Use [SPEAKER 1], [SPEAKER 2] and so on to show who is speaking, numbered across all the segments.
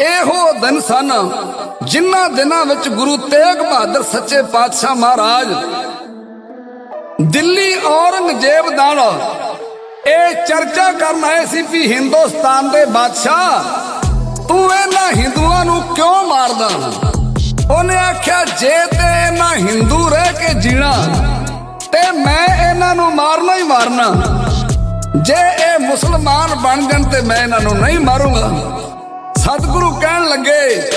[SPEAKER 1] ਇਹੋ ਦਿਨ ਸਨ ਜਿਨ੍ਹਾਂ ਦਿਨਾਂ ਵਿੱਚ ਗੁਰੂ ਤੇਗ ਬਹਾਦਰ ਸੱਚੇ ਪਾਤਸ਼ਾਹ ਮਹਾਰਾਜ ਦਿੱਲੀ ਔਰੰਗਜ਼ੇਬ ਨਾਲ ਇਹ ਚਰਚਾ ਕਰਨ ਆਏ ਸੀ ਵੀ ਹਿੰਦੁਸਤਾਨ ਦੇ ਬਾਦਸ਼ਾਹ ਤੂੰ ਇਹਨਾਂ ਹਿੰਦੂਆਂ ਨੂੰ ਕਿਉਂ ਮਾਰਦਾ? ਉਹਨੇ ਆਖਿਆ, ਜੇ ਤੇ ਇਹਨਾਂ ਹਿੰਦੂ ਰਹਿ ਕੇ ਜੀਣਾ, ਤੇ ਮੈਂ ਇਹਨਾਂ ਨੂੰ ਮਾਰਨਾ ਹੀ ਮਾਰਨਾ। ਜੇ ਇਹ ਮੁਸਲਮਾਨ ਬਣ ਜਾਣ ਤੇ ਮੈਂ ਇਹਨਾਂ ਨੂੰ ਨਹੀਂ ਮਾਰੂੰਗਾ। ਸਤਿਗੁਰੂ ਕਹਿਣ ਲੱਗੇ,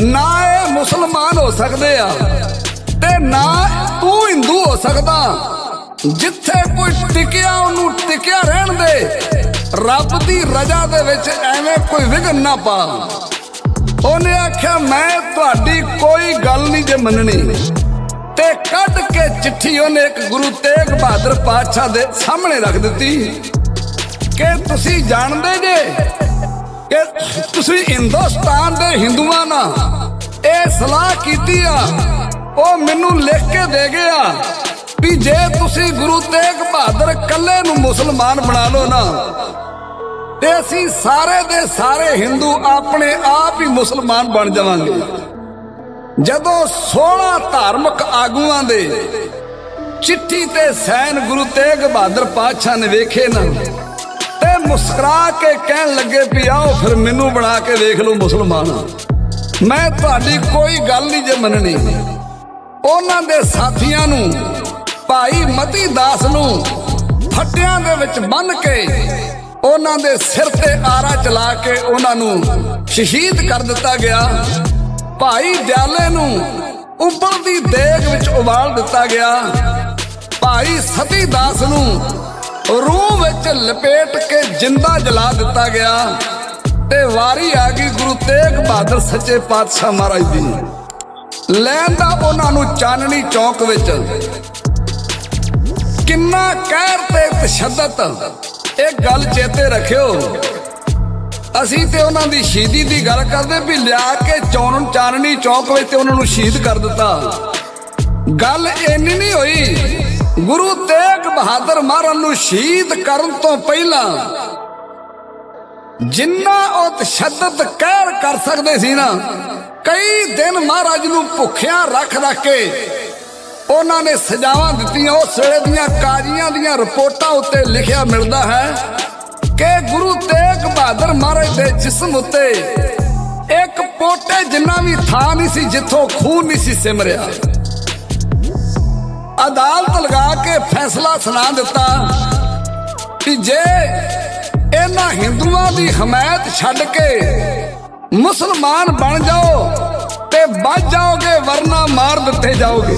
[SPEAKER 1] ਨਾ ਇਹ ਮੁਸਲਮਾਨ ਹੋ ਸਕਦੇ ਆ ਤੇ ਨਾ ਤੂੰ ਹਿੰਦੂ ਹੋ ਸਕਦਾ। ਜਿੱਥੇ ਕੋਈ ਟਿਕਿਆ, ਉਹਨੂੰ ਟਿਕਿਆ ਰਹਿਣ ਦੇ। ਰੱਬ ਦੀ ਰਜ਼ਾ ਦੇ ਵਿੱਚ ਐਵੇਂ ਕੋਈ ਵਿਘਨ ਨਾ ਪਾ। ਉਹਨੇ ਆਖਿਆ, ਮੈਂ ਤੁਹਾਡੀ ਕੋਈ ਗੱਲ ਨਹੀਂ ਜੇ ਮੰਨਣੀ। ਤੇ ਕੱਢ ਕੇ ਚਿੱਠੀ ਉਹਨੇ ਇੱਕ ਗੁਰੂ ਤੇਗ ਬਹਾਦਰ ਪਾਤਸ਼ਾਹ ਦੇ ਸਾਹਮਣੇ ਰੱਖ ਦਿੱਤੀ। ਕਿ ਤੁਸੀਂ ਜਾਣਦੇ ਜੇ ਕਿ ਤੁਸੀਂ ਹਿੰਦੁਸਤਾਨ ਦੇ ਹਿੰਦੂਆਂ ਨਾਲ ਇਹ ਸਲਾਹ ਕੀਤੀ ਆ, ਉਹ ਮੈਨੂੰ ਲਿਖ ਕੇ ਦੇ ਗਿਆ ਵੀ ਜੇ ਤੁਸੀਂ ਗੁਰੂ ਤੇਗ ਬਹਾਦਰ ਕੱਲੇ ਨੂੰ ਮੁਸਲਮਾਨ ਬਣਾ ਲਓ ਨਾ, ਤੇ ਅਸੀਂ ਸਾਰੇ ਦੇ ਸਾਰੇ ਹਿੰਦੂ ਆਪਣੇ ਆਪ ਹੀ ਮੁਸਲਮਾਨ ਬਣ ਜਾਵਾਂਗੇ। ਜਦੋਂ 16 ਧਾਰਮਿਕ ਆਗੂਆਂ ਦੇ ਚਿੱਠੀ ਤੇ ਸੈਨ ਗੁਰੂ ਤੇਗ ਬਹਾਦਰ ਪਾਤਸ਼ਾਹ ਨੇ ਵੇਖੇ ਨਾ ਮੁਸਕਰਾ ਕੇ ਕਹਿਣ ਲੱਗੇ ਵੀ ਆਓ ਫਿਰ ਮੈਨੂੰ ਬਣਾ ਕੇ ਵੇਖ ਲਓ ਮੁਸਲਮਾਨ। ਮੈਂ ਤੁਹਾਡੀ ਕੋਈ ਗੱਲ ਨਹੀਂ ਜੇ ਮੰਨਣੀ। ਉਹਨਾਂ ਦੇ ਸਾਥੀਆਂ ਨੂੰ, ਭਾਈ ਮਤੀ ਦਾਸ ਨੂੰ ਫੱਟਿਆਂ ਦੇ ਵਿੱਚ ਬੰਨ ਕੇ ਉਹਨਾਂ ਦੇ ਸਿਰ ਤੇ ਆਰਾ ਚਲਾ ਕੇ ਉਹਨਾਂ ਨੂੰ ਸ਼ਹੀਦ ਕਰ ਦਿੱਤਾ ਗਿਆ। ਭਾਈ ਦਿਆਲੇ ਨੂੰ ਉਬਲਦੀ ਦੇਗ ਵਿੱਚ ਉਬਾਲ ਦਿੱਤਾ ਗਿਆ। ਭਾਈ ਸਤੀ ਦਾਸ ਨੂੰ ਰੂਹ ਵਿੱਚ ਲਪੇਟ ਕੇ ਜਿੰਦਾ ਜਲਾ ਦਿੱਤਾ ਗਿਆ ਤੇ ਵਾਰੀ ਆ ਗਈ ਗੁਰੂ ਤੇਗ ਬਹਾਦਰ ਸੱਚੇ ਪਾਤਸ਼ਾਹ ਮਹਾਰਾਜ ਦੀ। ਲੈਣ ਦਾ ਉਹਨਾਂ ਨੂੰ ਚਾਨਣੀ ਚੌਕ ਵਿੱਚ। ਕਿੰਨਾ ਕਹਿਰ ਤੇ ਤਸ਼ੱਦਦ, ਇਹ ਗੱਲ ਚੇਤੇ ਰੱਖਿਓ। ਅਸੀਂ ਤੇ ਉਹਨਾਂ ਦੀ ਸ਼ਹੀਦੀ ਦੀ ਗੱਲ ਕਰਦੇ ਵੀ ਲਿਆ ਕੇ ਚੌਰਨ ਚਾਨਣੀ ਚੌਕ ਵਿੱਚ ਤੇ ਉਹਨਾਂ ਨੂੰ ਸ਼ਹੀਦ ਕਰ ਦਿੱਤਾ। ਗੱਲ ਇੰਨੀ ਨਹੀਂ ਹੋਈ ਗੁਰੂ ਤੇਗ ਬਹਾਦਰ ਮਹਾਰਾਜ ਨੂੰ ਸ਼ਹੀਦ ਕਰਨ ਤੋਂ ਪਹਿਲਾਂ ਜਿੰਨਾ ਉਹ ਤਸ਼ੱਦਦ ਕਹਿਰ ਕਰ ਸਕਦੇ ਸੀ ਨਾ, ਕਈ ਦਿਨ ਮਹਾਰਾਜ ਨੂੰ ਭੁੱਖਿਆਂ ਰੱਖ ਰੱਖ ਕੇ ਉਹਨਾਂ ਨੇ ਸਜ਼ਾਵਾਂ ਦਿੱਤੀਆਂ। ਉਸ ਵੇਲੇ ਦੀਆਂ ਕਾਜ਼ੀਆਂ ਦੀਆਂ ਰਿਪੋਰਟਾਂ ਉੱਤੇ ਲਿਖਿਆ ਮਿਲਦਾ ਹੈ ਕਿ ਗੁਰੂ ਤੇਗ ਬਹਾਦਰ ਮਹਾਰਾਜ ਦੇ ਜਿਸਮ ਉੱਤੇ ਇੱਕ ਪੋਟੇ ਜਿੰਨਾ ਵੀ ਥਾਂ ਨਹੀਂ ਸੀ ਜਿੱਥੋਂ ਖੂਨ ਨਹੀਂ ਸੀ ਸਿਮਰਿਆ। ਅਦਾਲਤ ਲਗਾ ਕੇ ਫੈਸਲਾ ਸੁਣਾ ਦਿੱਤਾ ਕਿ ਜੇ ਇਹਨਾਂ ਹਿੰਦੂਆਂ ਦੀ ਹਮਾਇਤ ਛੱਡ ਕੇ ਮੁਸਲਮਾਨ ਬਣ ਜਾਓ ਤੇ ਬਚ ਜਾਓਗੇ, ਵਰਨਾ ਮਾਰ ਦਿੱਤੇ ਜਾਓਗੇ।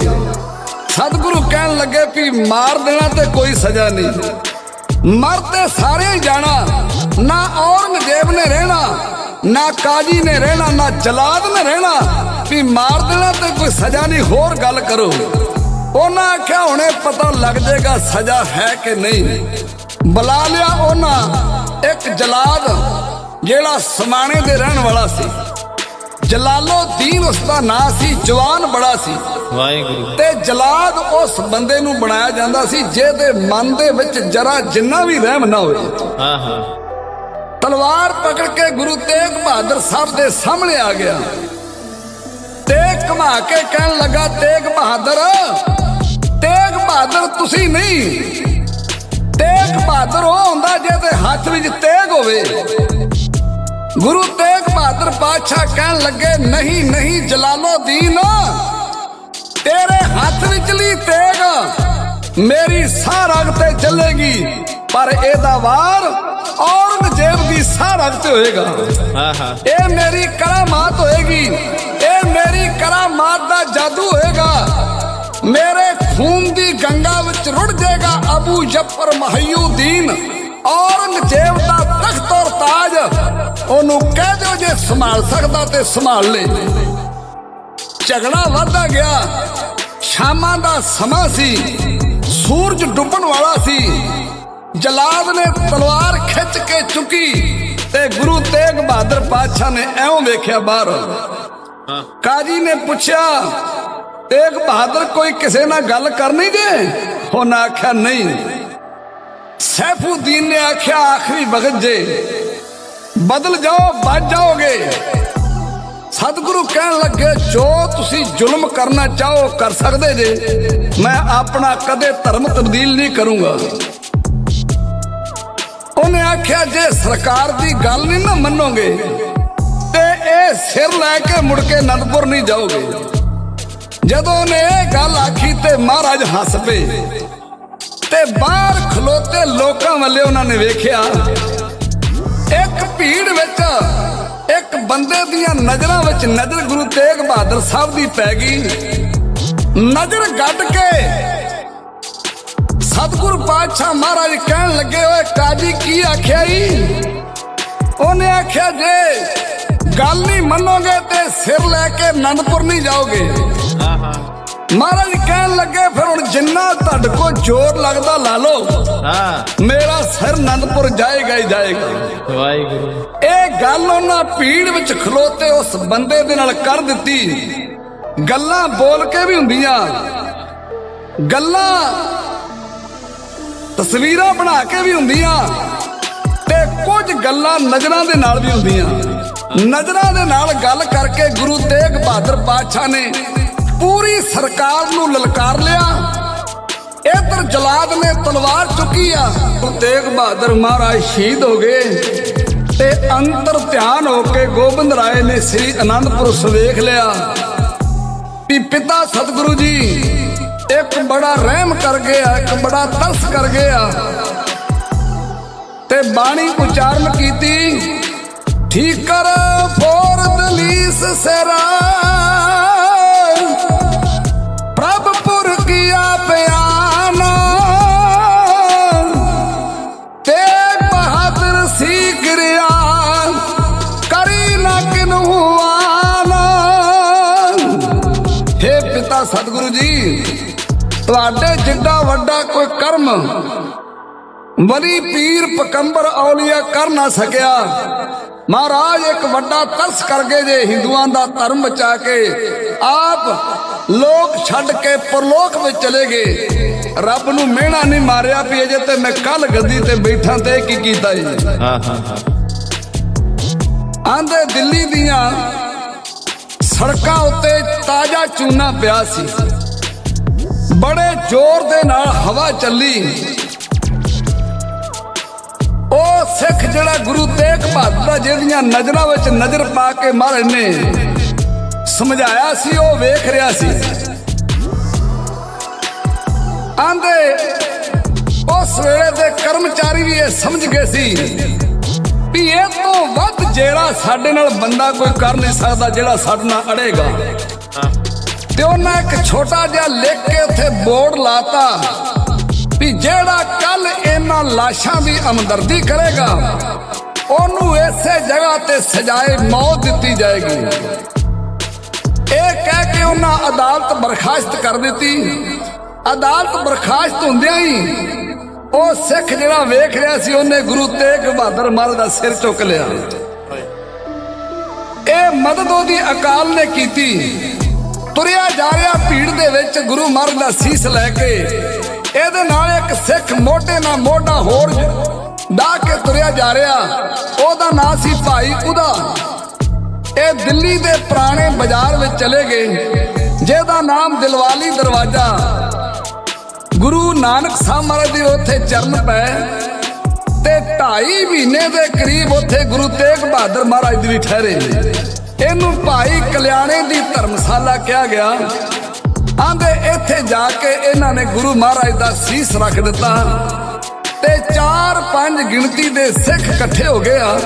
[SPEAKER 1] ਸਤਿਗੁਰੂ ਕਹਿਣ ਲੱਗੇ ਵੀ ਮਾਰ ਦੇਣਾ ਤੇ ਕੋਈ ਸਜ਼ਾ ਨਹੀਂ। ਮਰ ਤੇ ਸਾਰੇ ਹੀ ਜਾਣਾ, ਨਾ ਔਰੰਗਜ਼ੇਬ ਨੇ ਰਹਿਣਾ, ਨਾ ਕਾਜੀ ਨੇ ਰਹਿਣਾ, ਨਾ ਜਲਾਦ ਨੇ ਰਹਿਣਾ, ਵੀ ਮਾਰ ਦੇਣਾ ਤੇ ਕੋਈ ਸਜ਼ਾ ਨਹੀਂ। ਹੋਰ ਗੱਲ ਕਰੋ। ਉਹਨਾਂ ਆਖਿਆ ਹੁਣੇ ਪਤਾ ਲੱਗ ਜਾਏਗਾ ਸਜ਼ਾ ਹੈ ਕਿ ਨਹੀਂ। ਬੁਲਾ ਲਿਆ ਉਹਨਾਂ ਇੱਕ ਜਲਾਦ ਜਿਹੜਾ ਸਮਾਣੇ ਦੇ ਰਹਿਣ ਵਾਲਾ ਸੀ। ਜਲਾਲੋਦੀਨ ਉਸ ਦਾ ਨਾਂ ਸੀ ਜਵਾਨ ਬੜਾ ਸੀ।
[SPEAKER 2] ਵਾਹਿਗੁਰੂ।
[SPEAKER 1] ਤੇ ਜਲਾਦ ਉਸ ਬੰਦੇ ਨੂੰ ਬਣਾਇਆ ਜਾਂਦਾ ਸੀ ਜਿਹਦੇ ਮਨ ਦੇ ਵਿੱਚ ਜਰਾ ਜਿੰਨਾ ਵੀ ਰਹਿਮ ਨਾ ਹੋਵੇ।
[SPEAKER 2] ਹਾਂ ਹਾਂ।
[SPEAKER 1] ਤਲਵਾਰ ਪਕੜ ਕੇ ਗੁਰੂ ਤੇਗ ਬਹਾਦਰ ਸਾਹਿਬ ਦੇ ਸਾਹਮਣੇ ਆ ਗਿਆ। ਤੇਗ ਘਮਾ ਕੇ ਕਹਿਣ ਲੱਗਾ ਤੇਗ ਬਹਾਦਰ ਤੇਗ ਬਹਾਦਰ ਤੁਸੀਂ ਨਹੀਂ। ਤੇਗ ਬਹਾਦਰ ਉਹ ਹੁੰਦਾ ਜਿਹਦੇ ਹੱਥ ਵਿੱਚ ਤੇਗ ਹੋਵੇ। ਗੁਰੂ ਤੇਗ ਬਹਾਦਰ ਪਾਤਸ਼ਾਹ ਕਹਿਣ ਲੱਗੇ ਨਹੀਂ ਨਹੀਂ ਜਲਾਲੋਦੀਨ ਤੇਰੇ ਹੱਥ ਵਿਚਲੀ ਤੇਗ। ਮੇਰੀ ਸਾਹ ਰਗ ਤੇ ਚੱਲੇਗੀ ਪਰ ਇਹਦਾ ਵਾਰ ਔਰੰਗਜ਼ੇਬ ਦੀ ਸਾਹ ਰਗ ਤੇ ਹੋਏਗਾ। ਇਹ ਮੇਰੀ ਕਰਾਮਾਤ ਹੋਏਗੀ ਇਹ ਕਰਾਮਾਤ ਦਾ ਜਾਦੂ ਹੋਏਗਾ। ਮੇਰੇ ਖੂਨ ਦੀ ਗੰਗਾ ਵਿੱਚ ਰੁੜ ਜਾਏਗਾ ਅਬੂ ਜਫਰ ਮਹੀਉਦੀਨ। ਔਰੰਗਜ਼ੇਬ ਦਾ ਤਖਤ ਔਰ ਤਾਜ, ਉਹਨੂੰ ਕਹਿ ਦਿਓ ਜੇ ਸੰਭਾਲ ਸਕਦਾ ਤੇ ਸੰਭਾਲ ਲੈ। ਝਗੜਾ ਵਧਦਾ ਗਿਆ। ਸ਼ਾਮਾਂ ਦਾ ਸਮਾਂ ਸੀ। ਸੂਰਜ ਡੁੱਬਣ ਵਾਲਾ ਸੀ। ਜਲਾਦ ਨੇ ਤਲਵਾਰ ਖਿੱਚ ਕੇ ਚੁੱਕੀ ਤੇ ਗੁਰੂ ਤੇਗ ਬਹਾਦਰ ਪਾਤਸ਼ਾਹ ਨੇ ਐਉਂ ਵੇਖਿਆ ਬਾਹਰ। ਕਾਜੀ ਨੇ ਪੁੱਛਿਆ, ਤੇਗ ਬਹਾਦਰ ਕੋਈ ਕਿਸੇ ਨਾਲ ਗੱਲ ਕਰਨੀ ਜੇ? ਉਹਨਾਂ ਆਖਿਆ, ਨਹੀਂ। ਸੈਫੂਦੀਨ ਨੇ ਆਖਿਆ, ਆਖਰੀ ਵਕਤ ਜੇ। ਬਦਲ ਜਾਓ ਬਚ ਜਾਓਗੇ। ਸਤਿਗੁਰੂ ਕਹਿਣ ਲੱਗੇ, ਜੋ ਤੁਸੀਂ ਜ਼ੁਲਮ ਕਰਨਾ ਚਾਹੋ, ਕਰ ਸਕਦੇ ਜੇ। ਮੈਂ ਆਪਣਾ ਕਦੇ ਧਰਮ ਤਬਦੀਲ ਨਹੀਂ ਕਰੂੰਗਾ। ਉਹਨੇ ਆਖਿਆ, ਜੇ ਸਰਕਾਰ ਦੀ ਗੱਲ ਨਹੀਂ ਨਾ ਮੰਨੋਗੇ ਇਹ ਸਿਰ ਲੈ ਕੇ ਮੁੜ ਕੇ ਅਨੰਦਪੁਰ ਨਹੀਂ ਜਾਓਗੇ। ਜਦੋਂ ਉਹਨੇ ਇਹ ਗੱਲ ਆਖੀ ਤੇ ਮਹਾਰਾਜ ਹੱਸ ਪਏ। ਤੇ ਬਾਹਰ ਖਲੋਤੇ ਲੋਕਾਂ ਵੱਲੇ ਉਹਨਾਂ ਨੇ ਵੇਖਿਆ, ਇੱਕ ਭੀੜ ਵਿੱਚ ਇੱਕ ਬੰਦੇ ਦੀਆਂ ਨਜ਼ਰਾਂ ਵਿੱਚ ਨਜ਼ਰ ਗੁਰੂ ਤੇਗ ਬਹਾਦਰ ਸਾਹਿਬ ਦੀ ਪੈ ਗਈ। ਨਜ਼ਰ ਗੱਡ ਕੇ ਸਤਿਗੁਰ ਪਾਤਸ਼ਾਹ ਮਹਾਰਾਜ ਕਹਿਣ ਲੱਗੇ, ਓਏ ਕਾਜੀ, ਕੀ ਆਖਿਆ ਈ? ਉਹਨੇ ਆਖਿਆ, ਜੇ ਗੱਲ ਨਹੀਂ ਮੰਨੋਗੇ ਤੇ ਸਿਰ ਲੈ ਕੇ ਅਨੰਦਪੁਰ ਨਹੀਂ ਜਾਓਗੇ। ਮਹਾਰਾਜ ਕਹਿਣ ਲੱਗੇ ਫਿਰ ਹੁਣ ਜਿੰਨਾ ਤੁਹਾਡੇ ਕੋ ਜ਼ੋਰ ਲੱਗਦਾ ਲਾ ਲਓ।
[SPEAKER 2] ਹਾਂ।
[SPEAKER 1] ਮੇਰਾ ਸਿਰ ਅਨੰਦਪੁਰ ਜਾਏਗਾ ਹੀ ਜਾਏਗਾ।
[SPEAKER 2] ਵਾਹਿਗੁਰੂ।
[SPEAKER 1] ਇਹ ਗੱਲ ਉਹਨਾਂ ਭੀੜ ਵਿੱਚ ਖਲੋਤੇ ਉਸ ਬੰਦੇ ਦੇ ਨਾਲ ਕਰ ਦਿੱਤੀ। ਗੱਲਾਂ ਬੋਲ ਕੇ ਵੀ ਹੁੰਦੀਆਂ। ਗੱਲਾਂ ਤਸਵੀਰਾਂ ਬਣਾ ਕੇ ਵੀ ਹੁੰਦੀਆਂ। ਤੇ ਕੁਝ ਗੱਲਾਂ ਨਜ਼ਰਾਂ ਦੇ ਨਾਲ ਵੀ ਹੁੰਦੀਆਂ। ਨਜ਼ਰਾਂ ਦੇ ਨਾਲ ਗੱਲ ਕਰਕੇ ਗੁਰੂ ਤੇਗ ਬਹਾਦਰ ਪਾਤਸ਼ਾਹ ਨੇ ਪੂਰੀ ਸਰਕਾਰ ਨੂੰ ਲਲਕਾਰ ਲਿਆ। ਇਧਰ ਜਲਾਦ ਨੇ ਤਲਵਾਰ ਚੁੱਕੀ ਆ। ਗੁਰੂ ਤੇਗ ਬਹਾਦਰ ਮਹਾਰਾਜ ਸ਼ਹੀਦ ਹੋ ਗਏ ਤੇ ਅੰਤਰ ਧਿਆਨ ਹੋ ਕੇ ਗੋਬਿੰਦ ਰਾਏ ਨੇ ਸ੍ਰੀ ਅਨੰਦਪੁਰ ਸਵੇਖ ਲਿਆ। ਵੀ ਪਿਤਾ ਸਤਿਗੁਰੂ ਜੀ, ਇੱਕ ਬੜਾ ਰਹਿਮ ਕਰ ਗਿਆ ਇੱਕ ਬੜਾ ਤਰਸ ਕਰ ਗਿਆ ਤੇ ਬਾਣੀ ਉਚਾਰਨ ਕੀਤੀ ਠੀਕ ਕਰ ਫੋਰ ਦਲੀਸ ਸਰਾ। ਪ੍ਰਭ ਕੀਆ ਬਿਆਨਾ ਤੇ ਬਹਾਦਰ ਸੀ ਗਿਰਿਆ। ਕਰੀ ਨਾ ਕਿਨੂ ਹੇ ਪਿਤਾ ਸਤਿਗੁਰੂ ਜੀ, ਤੁਹਾਡੇ ਜਿੱਡਾ ਵੱਡਾ ਕੋਈ ਕਰਮ ਵਲੀ ਪੀਰ ਪਕੰਬਰ ਔਲੀਆ ਕਰ ਨਾ ਸਕਿਆ। ਮਹਾਰਾਜ ਇੱਕ ਵੱਡਾ ਤਰਸ ਕਰ ਗਏ ਜੇ ਹਿੰਦੂਆਂ ਦਾ ਧਰਮ ਬਚਾ ਕੇ। ਆਪ ਲੋਕ ਛੱਡ ਕੇ ਪਰਲੋਕ ਵਿੱਚ ਚਲੇ ਗਏ। ਰੱਬ ਨੂੰ ਮਿਹਣਾ ਨਹੀਂ ਮਾਰਿਆ ਵੀ ਅਜੇ ਤੇ ਮੈਂ ਕੱਲ ਗੱਦੀ ਤੇ ਬੈਠਾ ਤੇ ਕੀ ਕੀਤਾ ਜੀ? ਆਂਦੇ ਦਿੱਲੀ ਦੀਆਂ ਸੜਕਾਂ ਉੱਤੇ ਤਾਜ਼ਾ ਚੂਨਾ ਪਿਆ ਸੀ। ਬੜੇ ਜ਼ੋਰ ਦੇ ਨਾਲ ਹਵਾ ਚੱਲੀ। ਉਹ ਸਿੱਖ ਜਿਹੜਾ ਗੁਰੂ ਤੇਗ ਬਹਾਦਰ ਜਿਹਦੀਆਂ ਨਜ਼ਰਾਂ ਵਿੱਚ ਨਜ਼ਰ ਪਾ ਕੇ ਮਹਾਰਾਜ ਨੇ ਸਮਝਾਇਆ ਸੀ ਉਹ ਵੇਖ ਰਿਹਾ ਸੀ। ਆਂਦੇ ਉਸ ਵੇਲੇ ਦੇ ਕਰਮਚਾਰੀ ਵੀ ਇਹ ਸਮਝ ਗਏ ਸੀ ਵੀ ਇਹ ਤੋਂ ਵੱਧ ਜਿਹੜਾ ਸਾਡੇ ਨਾਲ ਬੰਦਾ ਕੋਈ ਕਰ ਨਹੀਂ ਸਕਦਾ ਜਿਹੜਾ ਸਾਡੇ ਨਾਲ ਅੜੇਗਾ। ਤੇ ਉਹਨਾਂ ਇੱਕ ਛੋਟਾ ਜਿਹਾ ਲਿਖ ਕੇ ਉੱਥੇ ਬੋਰਡ ਲਾਤਾ। ਵੀ ਜਿਹੜਾ ਕੱਲ ਇਹਨਾਂ ਲਾਸ਼ਾਂ ਦੀ ਹਮਦਰਦੀ ਕਰੇਗਾ, ਉਹਨੂੰ ਇਸੇ ਜਗ੍ਹਾ ਤੇ ਸਜਾਏ ਮੌਤ ਦਿੱਤੀ ਜਾਏਗੀ। ਇਹ ਕਹਿ ਕੇ ਉਹਨਾਂ ਅਦਾਲਤ ਬਰਖਾਸਤ ਕਰ ਦਿੱਤੀ। ਅਦਾਲਤ ਬਰਖਾਸਤ ਹੁੰਦਿਆਂ ਹੀ ਉਹ ਸਿੱਖ ਜਿਹੜਾ ਵੇਖ ਰਿਹਾ ਸੀ, ਉਹਨੇ ਗੁਰੂ ਤੇਗ ਬਹਾਦਰ ਮਹਾਰਾਜ ਦਾ ਸਿਰ ਚੁੱਕ ਲਿਆ। ਇਹ ਮਦਦ ਉਹਦੀ ਅਕਾਲ ਨੇ ਕੀਤੀ। ਤੁਰਿਆ ਜਾ ਰਿਹਾ ਭੀੜ ਦੇ ਵਿੱਚ ਗੁਰੂ ਮਹਾਰਾਜ ਦਾ ਸੀਸ ਲੈ ਕੇ ਇਹਦੇ ਨਾਲ ਇੱਕ ਸਿੱਖ ਮੋਢੇ ਨਾਲ ਮੋਢਾ ਹੋਰ ਡਾ ਕੇ ਤੁਰਿਆ ਜਾ ਰਿਹਾ। ਉਹਦਾ ਨਾਂ ਸੀ ਭਾਈ ਉਹਦਾ ਇਹ ਦਿੱਲੀ ਦੇ ਪੁਰਾਣੇ ਬਾਜ਼ਾਰ ਵਿੱਚ ਚਲੇ ਗਏ, ਜਿਹਦਾ ਨਾਮ ਦਿਲਵਾਲੀ ਦਰਵਾਜ਼ਾ। ਗੁਰੂ ਨਾਨਕ ਸਾਹਿਬ ਮਹਾਰਾਜ ਦੇ ਉੱਥੇ ਚਰਨ ਪਏ ਤੇ 2.5 ਮਹੀਨੇ ਦੇ ਕਰੀਬ ਉੱਥੇ ਗੁਰੂ ਤੇਗ ਬਹਾਦਰ ਮਹਾਰਾਜ ਦੀ ਵੀ ਠਹਿਰੇ। ਇਹਨੂੰ ਭਾਈ ਕਲਿਆਣੇ ਦੀ ਧਰਮਸ਼ਾਲਾ ਕਿਹਾ ਗਿਆ। ਆਂਦੇ ਇੱਥੇ ਜਾ ਕੇ ਇਹਨਾਂ ਨੇ ਗੁਰੂ ਮਹਾਰਾਜ ਦਾ ਸੀਸ ਰੱਖ ਦਿੱਤਾ ਤੇ 4-5 ਗਿਣਤੀ ਦੇ ਸਿੱਖ ਇਕੱਠੇ ਹੋ ਗਏ ਆ।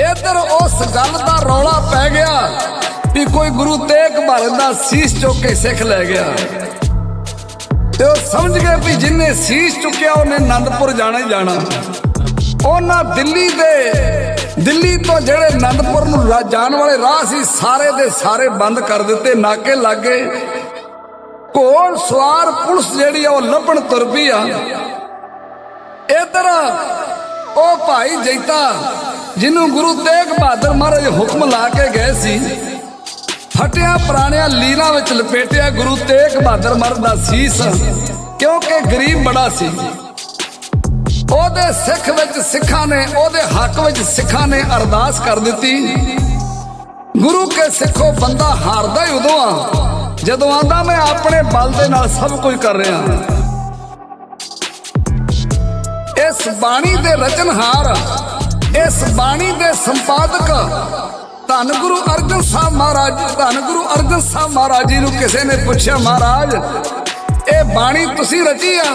[SPEAKER 1] ਇਧਰ ਉਸ ਗੱਲ ਦਾ ਰੌਲਾ ਪੈ ਗਿਆ ਵੀ ਕੋਈ ਗੁਰੂ ਤੇਗ ਬਹਾਦਰ ਦਾ ਸੀਸ ਚੁੱਕ ਕੇ ਸਿੱਖ ਲੈ ਗਿਆ। ਤੇ ਉਹ ਸਮਝ ਗਏ ਵੀ ਜਿੰਨੇ ਸੀਸ ਚੁੱਕਿਆ ਉਹਨੇ ਆਨੰਦਪੁਰ ਜਾਣਾ ਹੀ ਜਾਣਾ। ਉਹਨਾਂ ਦਿੱਲੀ ਦੇ, ਦਿੱਲੀ ਤੋਂ ਜਿਹੜੇ ਆਨੰਦਪੁਰ ਨੂੰ ਜਾਣ ਵਾਲੇ ਰਾਹ ਸੀ, ਸਾਰੇ ਦੇ ਸਾਰੇ ਬੰਦ ਕਰ ਦਿੱਤੇ, ਨਾਕੇ ਲੱਗੇ ਘੋੜ ਸਵਾਰ ਪੁਲਿਸ ਜਿਹੜੀ ਆ, ਉਹ ਲੱਭਣ ਤੁਰ ਪਈ ਆ। ਇਧਰ ਉਹ ਭਾਈ ਜੈਤਾ, ਜਿਹਨੂੰ ਗੁਰੂ ਤੇਗ ਬਹਾਦਰ ਮਹਾਰਾਜ ਹੁਕਮ ਲਾ ਕੇ ਗਏ ਸੀ ਫਟਿਆ ਪੁਰਾਣਿਆਂ ਲੀਰਾਂ ਵਿੱਚ ਲਪੇਟਿਆ ਗੁਰੂ ਤੇਗ ਬਹਾਦਰ ਮਹਾਰਾਜ ਦਾ ਸੀਸ, ਕਿਉਂਕਿ ਗਰੀਬ ਬੜਾ ਸੀ। ਉਹਦੇ ਸਿੱਖ ਵਿੱਚ ਸਿੱਖਾਂ ਨੇ, ਉਹਦੇ ਹੱਕ ਵਿੱਚ ਸਿੱਖਾਂ ਨੇ ਅਰਦਾਸ ਕਰ ਦਿੱਤੀ। ਗੁਰੂ ਕੇ ਸਿੱਖੋ, ਬੰਦਾ ਹਾਰਦਾ ਹੀ ਉਦੋਂ ਆ। ਜਦੋਂ ਆਂਦਾ ਮੈਂ ਆਪਣੇ ਬਲ ਦੇ ਨਾਲ ਸਭ ਕੁਝ ਕਰ ਰਿਹਾ ਇਸ ਬਾਣੀ ਦੇ ਰਚਨਹਾਰ, ਇਸ ਬਾਣੀ ਦੇ ਸੰਪਾਦਕ ਧੰਨ ਗੁਰੂ ਅਰਜਨ ਸਾਹਿਬ ਮਹਾਰਾਜ, ਧੰਨ ਗੁਰੂ ਅਰਜਨ ਸਾਹਿਬ ਮਹਾਰਾਜ ਜੀ ਨੂੰ ਕਿਸੇ ਨੇ ਪੁੱਛਿਆ, ਮਹਾਰਾਜ, ਇਹ ਬਾਣੀ ਤੁਸੀਂ ਰਚੀ ਆ?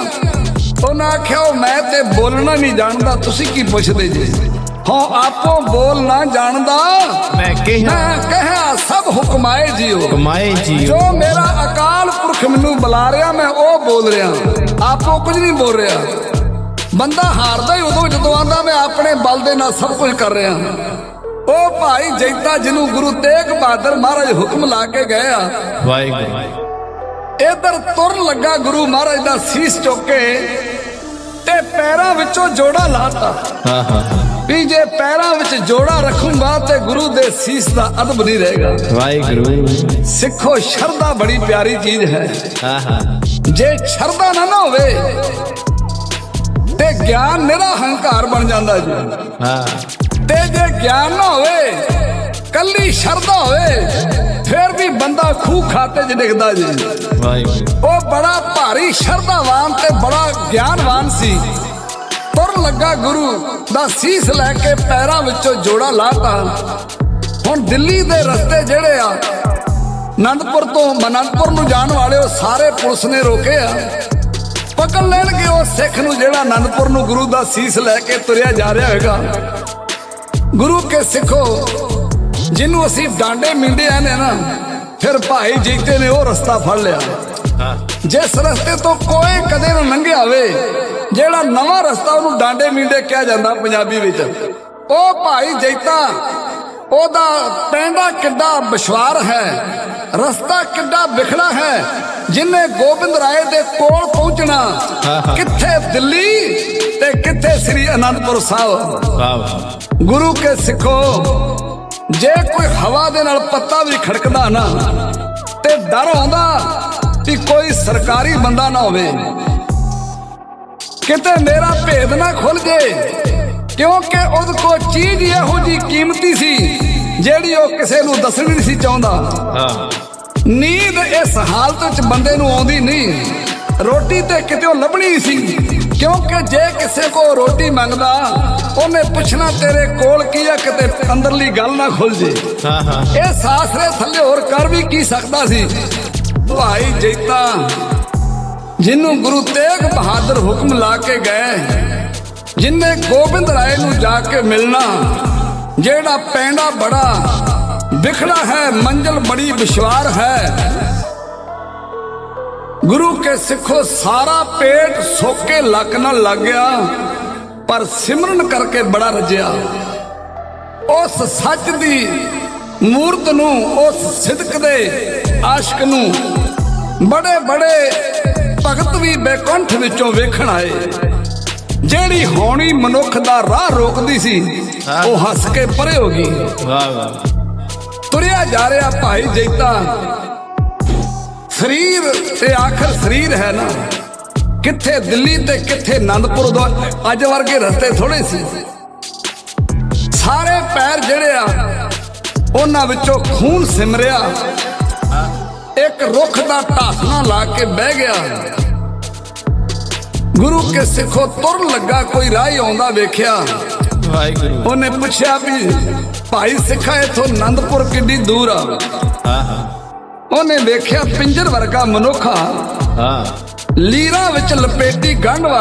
[SPEAKER 1] ਉਹਨਾਂ ਆਖਿਆ, ਉਹ ਮੈਂ ਤੇ ਬੋਲਣਾ ਨਹੀਂ ਜਾਣਦਾ, ਤੁਸੀਂ ਕੀ ਪੁੱਛਦੇ ਜੀ? ਹਾਂ ਆਪੋ ਬੋਲ ਨਾ ਜਾਣਦਾ।
[SPEAKER 2] ਮੈਂ ਕਿਹਾ
[SPEAKER 1] ਕਹਿਆ ਸਭ ਹੁਕਮਾਏ ਜੀਓ।
[SPEAKER 2] ਕਮਾਏ ਜੀਓ।
[SPEAKER 1] ਜੋ ਮੇਰਾ ਅਕਾਲ ਪੁਰਖ ਮੈਨੂੰ ਬੁਲਾ ਰਿਹਾ ਮੈਂ ਉਹ ਬੋਲ ਰਿਹਾ। ਆਪੋ ਕੁਝ ਨਹੀਂ ਬੋਲ ਰਿਹਾ। ਬੰਦਾ ਹਾਰਦਾ ਹੀ ਉਦੋਂ ਜਦੋਂ ਆਂਦਾ ਮੈਂ ਆਪਣੇ ਬਲ ਦੇ ਨਾਲ ਸਭ ਕੁਝ ਕਰ ਰਿਹਾ। ਉਹ ਭਾਈ ਜੈਤਾ ਜਿਹਨੂੰ ਗੁਰੂ ਤੇਗ ਬਹਾਦਰ ਮਹਾਰਾਜ ਹੁਕਮ ਲਾ ਕੇ ਗਏ ਆ।
[SPEAKER 2] ਵਾਹਿਗੁਰੂ।
[SPEAKER 1] ਇਧਰ ਤੁਰਨ ਲੱਗਾ ਗੁਰੂ ਮਹਾਰਾਜ ਦਾ ਸੀਸ ਚੁੱਕ ਕੇ ਤੇ ਪੈਰਾਂ ਵਿੱਚੋਂ ਜੋੜਾ ਲਾਤਾ।
[SPEAKER 2] ਹਾਂ ਹਾਂ।
[SPEAKER 1] ਵੀ ਜੇ ਪੈਰਾਂ ਵਿੱਚ ਜੋੜਾ ਰੱਖੂੰਗਾ ਤੇ ਗੁਰੂ ਦੇ ਸੀਸ ਦਾ ਅਦਬ ਨਹੀਂ ਰਹੇਗਾ।
[SPEAKER 2] ਵਾਹਿਗੁਰੂ।
[SPEAKER 1] ਸਿੱਖੋ ਸ਼ਰਧਾ ਬੜੀ ਪਿਆਰੀ ਚੀਜ਼ ਹੈ। ਜੇ ਸ਼ਰਧਾ ਨਾ ਨਾ ਹੋਵੇ ਤੇ ਗਿਆਨ ਨਿਰਾ ਹੰਕਾਰ ਬਣ ਜਾਂਦਾ ਜੀ।
[SPEAKER 2] ਹਾਂ।
[SPEAKER 1] ਤੇ ਜੇ ਗਿਆਨ ਨਾ ਹੋਵੇ ਕੱਲੀ ਸ਼ਰਧਾ ਹੋਵੇ ਫਿਰ ਵੀ ਬੰਦਾ ਖੂਹ ਖਾਤੇ 'ਚ ਡਿੱਗਦਾ ਜੀ।
[SPEAKER 2] ਵਾਹਿਗੁਰੂ।
[SPEAKER 1] ਉਹ ਬੜਾ ਭਾਰੀ ਸ਼ਰਧਾਵਾਨ ਤੇ ਬੜਾ ਗਿਆਨਵਾਨ ਸੀ। ਤੁਰ ਲੱਗਾ ਗੁਰੂ ਦਾ ਸੀਸ ਲੈ ਕੇ ਪੈਰਾਂ ਵਿੱਚੋਂ ਜੋੜਾ ਲਾਤਾ। ਹੁਣ ਦਿੱਲੀ ਦੇ ਰਸਤੇ ਜਿਹੜੇ ਆ ਅਨੰਦਪੁਰ ਤੋਂ ਅਨੰਦਪੁਰ ਨੂੰ ਜਾਣ ਵਾਲੇ ਉਹ ਸਾਰੇ ਪੁਲਿਸ ਨੇ ਰੋਕੇ ਆ। ਪਕੜ ਲੈਣਗੇ ਉਹ ਸਿੱਖ ਨੂੰ ਜਿਹੜਾ ਅਨੰਦਪੁਰ ਨੂੰ ਗੁਰੂ ਦਾ ਸੀਸ ਲੈ ਕੇ ਤੁਰਿਆ ਜਾ ਰਿਹਾ ਹੋਵੇਗਾ ਗੁਰੂ ਕੇ ਸਿੱਖੋ ਜਿਹਨੂੰ ਅਸੀਂ ਡਾਂਡੇ ਮਿੰਦੇ ਨੇ ਨਾ ਫਿਰ ਭਾਈ ਜੀਤੇ ਨੇ ਉਹ ਰਸਤਾ ਫੜ ਲਿਆ। ਜਿਸ ਰਸਤੇ ਤੋਂ ਕੋਈ ਕਦੇ ਨਾ ਲੰਘਿਆ ਹੋਵੇ ਜਿਹੜਾ ਨਵਾਂ ਰਸਤਾ ਉਹਨੂੰ ਡਾਂਡੇ ਮੀਂਡੇ ਕਿਹਾ ਜਾਂਦਾ ਪੰਜਾਬੀ ਵਿੱਚ। ਉਹ ਭਾਈ ਜੈਤਾ ਉਹਦਾ ਪੈਂਡਾ ਕਿੱਡਾ ਵਿਸ਼ਵਾਰ ਹੈ ਰਸਤਾ ਕਿੱਡਾ ਵਿਖੜਾ ਹੈ ਜਿਨੇ ਗੋਬਿੰਦ ਰਾਏ ਦੇ ਕੋਲ ਪਹੁੰਚਣਾ। ਕਿੱਥੇ ਦਿੱਲੀ ਤੇ ਕਿੱਥੇ ਸ੍ਰੀ ਅਨੰਦਪੁਰ ਸਾਹਿਬ?
[SPEAKER 2] ਵਾਹ
[SPEAKER 1] ਗੁਰੂ ਕੇ ਸਿੱਖੋ ਜੇ ਕੋਈ ਹਵਾ ਦੇ ਨਾਲ ਪੱਤਾ ਵੀ ਖੜਕਦਾ ਨਾ ਤੇ ਡਰ ਆਉਂਦਾ ਕਿ ਕੋਈ ਸਰਕਾਰੀ ਬੰਦਾ ਨਾ ਹੋਵੇ। ਕਿਤੇ ਮੇਰਾ ਭੇਦ ਨਾ ਖੁੱਲ ਜੇ। ਕਿਉਂਕਿ ਉਹਦੇ ਕੋਲ ਚੀਜ਼ ਇਹੋ ਜੀ ਕੀਮਤੀ ਸੀ ਜਿਹੜੀ ਉਹ ਕਿਸੇ ਨੂੰ ਦੱਸਣੀ ਨਹੀਂ ਸੀ ਚਾਹੁੰਦਾ।
[SPEAKER 2] ਹਾਂ।
[SPEAKER 1] ਨੀਂਦ ਇਸ ਹਾਲਤ ਵਿੱਚ ਬੰਦੇ ਨੂੰ ਆਉਂਦੀ ਨਹੀਂ। ਰੋਟੀ ਤੇ ਕਿਤੇ ਲੱਭਣੀ ਸੀ। ਕਿਉਂਕਿ ਜੇ ਕਿਸੇ ਕੋ ਰੋਟੀ ਮੰਗਦਾ ਉਹਨੇ ਪੁੱਛਣਾ ਤੇਰੇ ਕੋਲ ਕੀ ਆ ਕਿਤੇ ਅੰਦਰਲੀ ਗੱਲ ਨਾ ਖੁੱਲ ਜੇ।
[SPEAKER 2] ਹਾਂ ਹਾਂ।
[SPEAKER 1] ਇਹ ਸਾਸਰੇ ਥੱਲੇ ਹੋਰ ਕਰ ਵੀ ਕੀ ਸਕਦਾ ਸੀ? ਭਾਈ ਜੈਤਾ ਜਿਹਨੂੰ ਗੁਰੂ ਤੇਗ ਬਹਾਦਰ ਹੁਕਮ ਲਾ ਕੇ ਗਏ ਜਿਨਨੇ ਗੋਬਿੰਦ ਰਾਏ ਨੂੰ ਜਾ ਕੇ ਮਿਲਣਾ, ਜਿਹੜਾ ਪੈਂਡਾ ਬੜਾ, ਵਿਖੜਾ ਹੈ, ਮੰਜ਼ਲ ਬੜੀ ਵਿਸ਼ਵਾਰ ਹੈ। ਗੁਰੂ ਕੇ ਸਿੱਖੋ ਸਾਰਾ ਪੇਟ ਸੋਕੇ ਲੱਕ ਨਾਲ ਲੱਗ ਗਿਆ ਪਰ ਸਿਮਰਨ ਕਰਕੇ ਬੜਾ ਰਜਿਆ। ਉਸ ਸੱਚ ਦੀ ਮੂਰਤ ਨੂੰ, ਉਸ ਸਿਦਕ ਦੇ ਆਸ਼ਕ ਨੂੰ ਬੜੇ ਬੜੇ ਭਗਤ ਵੀ ਬੇਕੰਠ ਵਿੱਚੋਂ ਵੇਖਣ ਆਏ। ਜਿਹੜੀ ਹੋਣੀ ਮਨੁੱਖ ਦਾ ਰਾਹ ਰੋਕਦੀ ਸੀ ਉਹ ਹੱਸ ਕੇ ਪਰੇ ਹੋ ਗਈ।
[SPEAKER 2] ਵਾਹ ਵਾਹ।
[SPEAKER 1] ਤੁਰਿਆ ਜਾ ਰਿਹਾ ਭਾਈ ਜੈਤਾ। ਸਰੀਰ ਤੇ ਆਖਰ ਸਰੀਰ ਹੈ ਨਾ। ਕਿੱਥੇ ਦਿੱਲੀ ਤੇ ਕਿੱਥੇ ਆਨੰਦਪੁਰ ਦਾ ਅੱਜ ਵਰਗੇ ਰਸਤੇ ਥੋੜੇ ਸੀ। ਸਾਰੇ ਪੈਰ ਜਿਹੜੇ ਆ ਉਹਨਾਂ ਵਿੱਚੋਂ ਖੂਨ ਸਿਮਰਿਆ। ਇੱਕ ਰੁੱਖ ਦਾ ਢਾਸਣਾ ਲਾ ਕੇ ਬਹਿ ਗਿਆ। ਗੁਰੂ ਕੇ ਸਿੱਖੋ ਤੁਰਨ ਲੱਗਾ ਕੋਈ ਰਾਹ ਆਉਂਦਾ ਵੇਖਿਆ।
[SPEAKER 2] ਵਾਹਿਗੁਰੂ।
[SPEAKER 1] ਉਹਨੇ ਪੁੱਛਿਆ ਵੀ ਭਾਈ ਸਿੱਖਾ ਇਥੋਂ ਆਨੰਦਪੁਰ ਕਿੰਨੀ ਦੂਰ ਆ? ਉਹਨੇ ਵੇਖਿਆ ਪਿੰਜਰ ਵਰਗਾ ਮਨੁੱਖਾ
[SPEAKER 2] ਹਾਂ।
[SPEAKER 1] ਲੀਰਾਂ ਵਿੱਚ ਲਪੇਟੀ ਗੰਢਵਾ।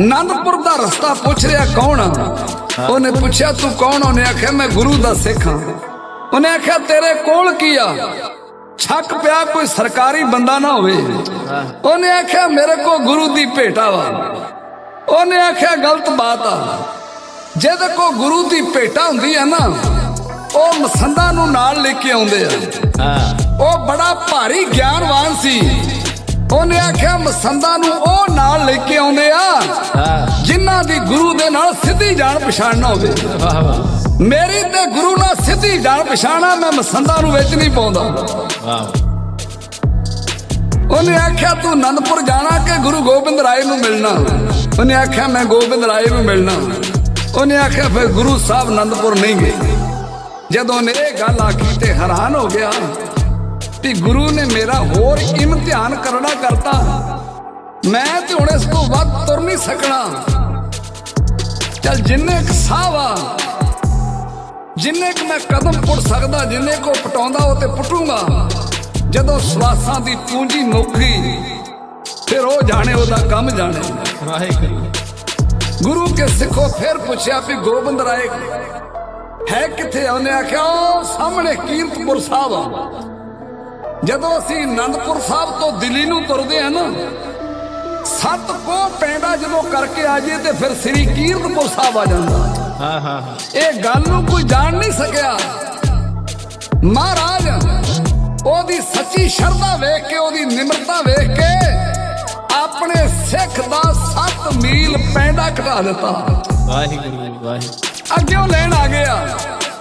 [SPEAKER 1] ਆਨੰਦਪੁਰ ਦਾ ਰਸਤਾ ਪੁੱਛ ਰਿਹਾ ਕੌਣ ਆ? ਉਹਨੇ ਪੁੱਛਿਆ ਤੂੰ ਕੌਣ? ਉਹਨੇ ਆਖਿਆ ਮੈਂ ਗੁਰੂ ਦਾ ਸਿੱਖ ਹਾਂ। ਉਹਨੇ ਆਖਿਆ ਤੇਰੇ ਕੋਲ ਕੀ ਆ? ਛੱਕ ਪਿਆ ਕੋਈ ਸਰਕਾਰੀ ਬੰਦਾ ਨਾ ਹੋਵੇ। ਉਹਨੇ ਆਖਿਆ ਮੇਰੇ ਕੋ ਗੁਰੂ ਦੀ ਭੇਟਾ ਵਾ। ਉਹਨੇ ਆਖਿਆ ਗਲਤ ਬਾਤ ਆ। ਜਿਹਦੇ ਕੋ ਗੁਰੂ ਦੀ ਭੇਟਾ ਹੁੰਦੀ ਆ ਨਾ ਉਹ ਮਸੰਦਾ ਨੂੰ ਨਾਲ ਲੈ ਕੇ ਆਉਂਦੇ ਆ। ਉਹ ਬੜਾ ਭਾਰੀ ਗਿਆਨਵਾਨ ਸੀ। ਉਹਨੇ ਆਖਿਆ ਮਸੰਦਾ ਨੂੰ ਉਹ ਨਾਲ ਲੈ ਕੇ ਆਉਂਦੇ ਆ ਜਿਨ੍ਹਾਂ ਦੀ ਗੁਰੂ ਦੇ ਨਾਲ ਸਿੱਧੀ ਜਾਣ ਪਛਾਣ ਨਾ ਹੋਵੇ।
[SPEAKER 2] ਵਾਹ ਵਾਹ।
[SPEAKER 1] ਮੇਰੀ ਤੇ ਗੁਰੂ ਨਾਲ ਸਿੱਧੀ ਜਾਣ ਪਛਾਣਾ ਮੈਂ ਮਸੰਦਾ ਨੂੰ ਵਿੱਚ ਨਹੀਂ ਪਾਉਂਦਾ।
[SPEAKER 2] ਵਾਹ
[SPEAKER 1] ਉਹਨੇ ਆਖਿਆ, ਤੂੰ ਆਨੰਦਪੁਰ ਜਾਣਾ ਕਿ ਗੁਰੂ ਗੋਬਿੰਦ ਰਾਏ ਨੂੰ ਮਿਲਣਾ? ਉਹਨੇ ਆਖਿਆ, ਮੈਂ ਗੋਬਿੰਦ ਰਾਏ ਨੂੰ ਮਿਲਣਾ। ਉਹਨੇ ਆਖਿਆ, ਫਿਰ ਗੁਰੂ ਸਾਹਿਬ ਆਨੰਦਪੁਰ ਨਹੀਂ ਗਏ। ਜਦੋਂ ਉਹਨੇ ਇਹ ਗੱਲ ਆਖੀ ਤੇ ਹੈਰਾਨ ਹੋ ਗਿਆ ਕਿ ਗੁਰੂ ਨੇ ਮੇਰਾ ਹੋਰ ਇਮਤਿਹਾਨ ਕਰਨਾ ਕਰਤਾ। ਮੈਂ ਤੇ ਹੁਣ ਇਸ ਤੋਂ ਵੱਧ ਤੁਰ ਨਹੀਂ ਸਕਣਾ। ਚਲ ਜਿੰਨੇ ਕੁ ਸਾਹ ਵਾ ਜਿੰਨੇ ਕੁ ਮੈਂ ਕਦਮ ਪੁੱਟ ਸਕਦਾ ਜਿੰਨੇ ਕੋ ਪਟਾਉਂਦਾ ਉਹ ਤੇ ਪੁੱਟੂਗਾ। ਜਦੋਂ ਸਵਾਸਾਂ ਦੀ ਪੂੰਜੀ ਮੁੱਕੀ ਫਿਰ ਉਹ ਜਾਣੇ ਉਹਦਾ ਕੰਮ ਜਾਣੇ।
[SPEAKER 2] ਵਾਹਿਗੁਰੂ।
[SPEAKER 1] ਗੁਰੂ ਕੇ ਸਿੱਖੋ ਫਿਰ ਪੁੱਛਿਆ ਵੀ ਗੋਬਿੰਦ ਰਾਏ ਹੈ ਕਿੱਥੇ? ਉਹਨੇ ਆਖਿਆ ਸਾਹਮਣੇ ਕੀਰਤਪੁਰ ਸਾਹਿਬ ਆ। ਜਦੋਂ ਅਸੀਂ ਆਨੰਦਪੁਰ ਸਾਹਿਬ ਤੋਂ ਦਿੱਲੀ ਨੂੰ ਤੁਰਦੇ ਆ ਨਾ ਸੱਤ ਕੋ ਪੈਂਡਾ ਜਦੋਂ ਕਰਕੇ ਆ ਜੇ ਤੇ ਫਿਰ ਸ੍ਰੀ ਕੀਰਤਪੁਰ ਸਾਹਿਬ ਆ ਜਾਂਦਾ।
[SPEAKER 2] ਹਾਂ ਹਾਂ
[SPEAKER 1] ਇਹ ਗੱਲ ਨੂੰ ਕੋਈ ਜਾਣ ਨਹੀਂ ਸਕਿਆ। ਮਹਾਰਾਜ ਉਹਦੀ ਸੱਚੀ ਸ਼ਰਧਾ ਵੇਖ ਕੇ ਉਹਦੀ ਨਿਮਰਤਾ ਵੇਖ ਕੇ ਆਪਣੇ ਸਿੱਖ ਦਾ 7 ਮੀਲ ਪੈਂਡਾ ਘਟਾ ਦਿੱਤਾ।
[SPEAKER 2] ਵਾਹਿਗੁਰੂ ਵਾਹਿਗੁਰੂ।
[SPEAKER 1] ਅੱਗੇ ਉਹ ਲੈਣ ਆ ਗਿਆ।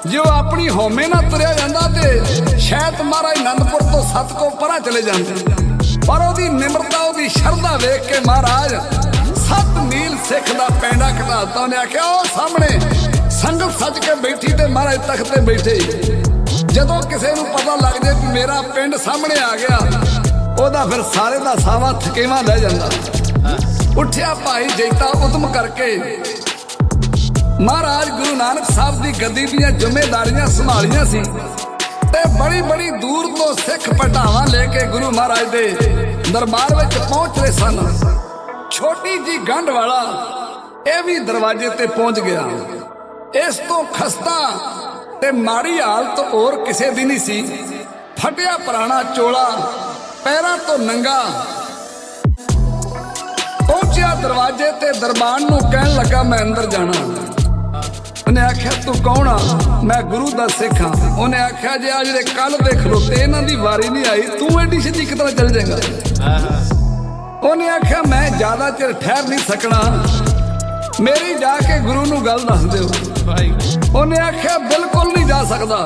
[SPEAKER 1] ਜੇ ਆਪਣੀ ਹਉਮੈ ਨਾਲ ਤੁਰਿਆ ਜਾਂਦਾ ਤੇ ਸ਼ਾਇਦ ਮਹਾਰਾਜ ਆਨੰਦਪੁਰ ਤੋਂ ਸੱਤ ਕੋ ਪਰਾਂ ਚਲੇ ਜਾਂਦੇ। ਪਰ ਉਹਦੀ ਨਿਮਰਤਾ ਉਹਦੀ ਸ਼ਰਧਾ ਵੇਖ ਕੇ ਮਹਾਰਾਜ 7 ਮੀਲ ਸਿੱਖ ਦਾ ਪੈਂਡਾ ਘਟਾਤਾ ਉਹਨੇ ਆਖਿਆ, ਉਹ ਸਾਹਮਣੇ ਸੰਗਤ ਸੱਜ ਕੇ ਬੈਠੀ ਤੇ ਮਹਾਰਾਜ ਤਖਤ ਤੇ ਬੈਠੇ। ਜਦੋਂ ਕਿਸੇ ਨੂੰ ਪਤਾ ਲੱਗ ਜੇ ਕਿ ਮੇਰਾ ਪਿੰਡ ਸਾਹਮਣੇ ਆ ਗਿਆ, ਉਹਦਾ ਫਿਰ ਸਾਰੇ ਦਾ ਸਾਵਾ ਥਕੇਵਾ ਲੈ ਜਾਂਦਾ। ਉੱਠਿਆ ਭਾਈ ਜੈਤਾ ਉਦਮ ਕਰਕੇ। ਮਹਾਰਾਜ ਗੁਰੂ ਨਾਨਕ ਸਾਹਿਬ ਦੀ ਗੱਦੀ ਦੀਆਂ ਜ਼ਿੰਮੇਵਾਰੀਆਂ ਸੰਭਾਲੀਆਂ ਸੀ ਤੇ ਬੜੀ ਬੜੀ ਦੂਰ ਤੋਂ ਸਿੱਖ ਪਟਾਵਾਂ ਲੈ ਕੇ ਗੁਰੂ ਮਹਾਰਾਜ ਦੇ ਦਰਬਾਰ ਵਿੱਚ ਪਹੁੰਚ ਰਹੇ ਸਨ। ਛੋਟੀ ਜੀ ਗੰਢ ਵਾਲਾ ਇਹ ਵੀ ਦਰਵਾਜ਼ੇ ਤੇ ਪਹੁੰਚ ਗਿਆ। ਇਸ ਤੋਂ ਖਸਤਾ ਤੇ ਮਾੜੀ ਹਾਲਤ ਹੋਰ ਕਿਸੇ ਦੀ ਨਹੀਂ ਸੀ। ਫਟਿਆ ਪੁਰਾਣਾ ਚੋਲਾ, ਪੈਰਾਂ ਤੋਂ ਨੰਗਾ। ਪਹੁੰਚਿਆ ਦਰਵਾਜ਼ੇ ਤੇ ਦਰਬਾਨ ਨੂੰ ਕਹਿਣ ਲੱਗਾ, ਮੈਂ ਅੰਦਰ ਜਾਣਾ। ਉਹਨੇ ਆਖਿਆ, ਤੂੰ ਕੌਣ ਆ? ਮੈਂ ਗੁਰੂ ਦਾ ਸਿੱਖ ਹਾਂ। ਉਹਨੇ ਆਖਿਆ, ਜੇ ਆ ਜਿਹੜੇ ਕੱਲ ਦੇ ਖਲੋਤੇ ਇਹਨਾਂ ਦੀ ਵਾਰੀ ਨਹੀਂ ਆਈ, ਤੂੰ ਐਡੀ ਸਿੱਧੀ ਕਿਤਨਾ ਚੱਲ ਜਾਏਗਾ। ਉਹਨੇ ਆਖਿਆ, ਮੈਂ ਜ਼ਿਆਦਾ ਚਿਰ ਠਹਿਰ ਨਹੀਂ ਸਕਣਾ। ਮੇਰੀ ਜਾ ਕੇ ਗੁਰੂ ਨੂੰ ਗੱਲ ਦੱਸ ਦਿਓ। ਉਹਨੇ ਆਖਿਆ, ਬਿਲਕੁਲ ਨਹੀਂ ਜਾ ਸਕਦਾ।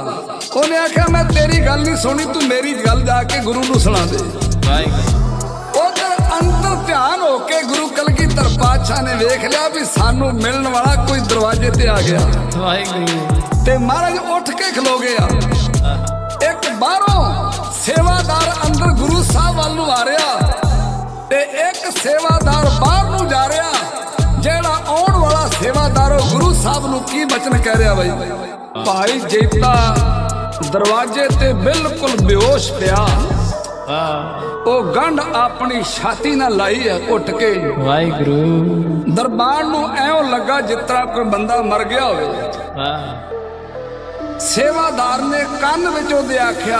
[SPEAKER 1] ਉਹਨੇ ਆਖਿਆ, ਮੈਂ ਤੇਰੀ ਗੱਲ ਨਹੀਂ ਸੁਣੀ, ਤੂੰ ਮੇਰੀ ਗੱਲ ਜਾ ਕੇ ਗੁਰੂ ਨੂੰ ਸੁਣਾ ਦੇ। ਉਧਰ ਅੰਦਰ ਧਿਆਨ ਹੋ ਕੇ ਗੁਰੂ ਕਲਗੀਧਰ ਪਾਤਸ਼ਾਹ ਨੇ ਵੇਖ ਲਿਆ ਵੀ ਸਾਨੂੰ ਮਿਲਣ ਵਾਲਾ ਕੋਈ ਦਰਵਾਜ਼ੇ ਤੇ ਆ ਗਿਆ। ਤੇ ਮਹਾਰਾਜ ਉੱਠ ਕੇ ਖਲੋ ਗਿਆ ਇੱਕ ਬਾਹਰੋਂ ਸੇਵਾਦਾਰ ਅੰਦਰ ਗੁਰੂ ਸਾਹਿਬ ਵੱਲ ਨੂੰ ਆ ਰਿਹਾ। ਤੇ ਇੱਕ ਸੇਵਾਦਾਰ ਬਾਹਰ ਨੂੰ ਜਾ ਰਿਹਾ ਜਿਹੜਾ ਆਉਣ ਵਾਲਾ ਸੇਵਾਦਾਰ ਉਹ ਗੁਰੂ ਸਾਹਿਬ ਨੂੰ ਕੀ ਬਚਨ ਕਹਿ ਰਿਹਾ ਬਾਈ? ਭਾਈ ਜੇਤਾ ਦਰਵਾਜ਼ੇ ਤੇ ਬਿਲਕੁਲ ਬੇਹੋਸ਼ ਪਿਆ। ਉਹ ਗੰਢ ਆਪਣੀ ਛਾਤੀ ਨਾਲ ਲਾਈ ਹੈ ਘੁੱਟ ਕੇ।
[SPEAKER 2] ਵਾਹਿਗੁਰੂ।
[SPEAKER 1] ਦਰਬਾਰ ਨੂੰ ਐਉਂ ਲੱਗਾ ਜਿਸ ਤਰ੍ਹਾਂ ਕੋਈ ਬੰਦਾ ਮਰ ਗਿਆ ਹੋਵੇ। ਸੇਵਾਦਾਰ ਨੇ ਕੰਨ ਵਿੱਚ ਉਹਦੇ ਆਖਿਆ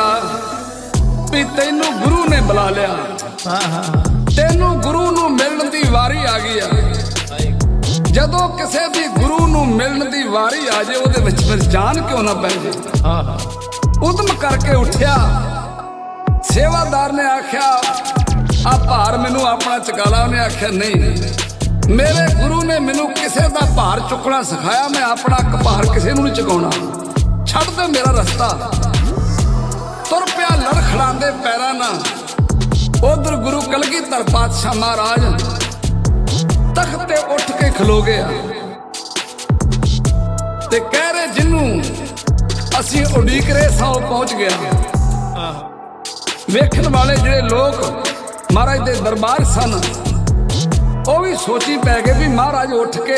[SPEAKER 1] ਵੀ ਤੈਨੂੰ ਗੁਰੂ ਨੇ ਬੁਲਾ ਲਿਆ।
[SPEAKER 2] ਹਾਂ ਹਾਂ
[SPEAKER 1] ਤੈਨੂੰ ਗੁਰੂ ਨੂੰ ਮਿਲਣ ਦੀ ਵਾਰੀ ਆ ਗਈ ਆ। ਜਦੋਂ ਕਿਸੇ ਦੀ ਗੁਰੂ ਨੂੰ ਮਿਲਣ ਦੀ ਵਾਰੀ ਆ ਜੇ ਉਹਦੇ ਵਿੱਚ ਫਿਰ ਜਾਨ ਕਿਉਂ ਨਾ ਪੈ ਜੇ?
[SPEAKER 2] ਹਾਂ ਹਾਂ।
[SPEAKER 1] ਉਦਮ ਕਰਕੇ ਉੱਠਿਆ। ਸੇਵਾਦਾਰ ਨੇ ਆਖਿਆ ਆ ਭਾਰ ਮੈਨੂੰ ਆਪਣਾ ਚਕਾਲਾ। ਉਹਨੇ ਆਖਿਆ ਨਹੀਂ। ਮੇਰੇ ਗੁਰੂ ਨੇ ਮੈਨੂੰ ਕਿਸੇ ਦਾ ਭਾਰ ਚੁੱਕਣਾ ਸਿਖਾਇਆ। ਮੈਂ ਆਪਣਾ ਇੱਕ ਭਾਰ ਕਿਸੇ ਨੂੰ ਨਹੀਂ ਚੁਕਾਉਣਾ। ਛੱਡ ਦੇ ਮੇਰਾ ਰਸਤਾ। ਤੁਰ ਪਿਆ ਲੜਖੜਾਉਂਦੇ ਪੈਰਾਂ ਨਾਲ। ਉਧਰ ਗੁਰੂ ਕਲਗੀਧਰ ਪਾਤਸ਼ਾਹ ਮਹਾਰਾਜ ਤਖਤ ਤੇ ਉੱਠ ਕੇ ਖਲੋ ਗਿਆ ਤੇ ਕਹਿ ਰਹੇ ਜਿੰਨੂੰ ਅਸੀਂ ਉਡੀਕ ਰਹੇ ਸਾਂ ਪਹੁੰਚ ਗਿਆ ਵੇਖਣ ਵਾਲੇ ਜਿਹੜੇ ਲੋਕ ਮਹਾਰਾਜ ਦੇ ਦਰਬਾਰ ਸਨ, ਉਹ ਵੀ ਸੋਚੀ ਪੈ ਗਏ ਵੀ ਮਹਾਰਾਜ ਉੱਠ ਕੇ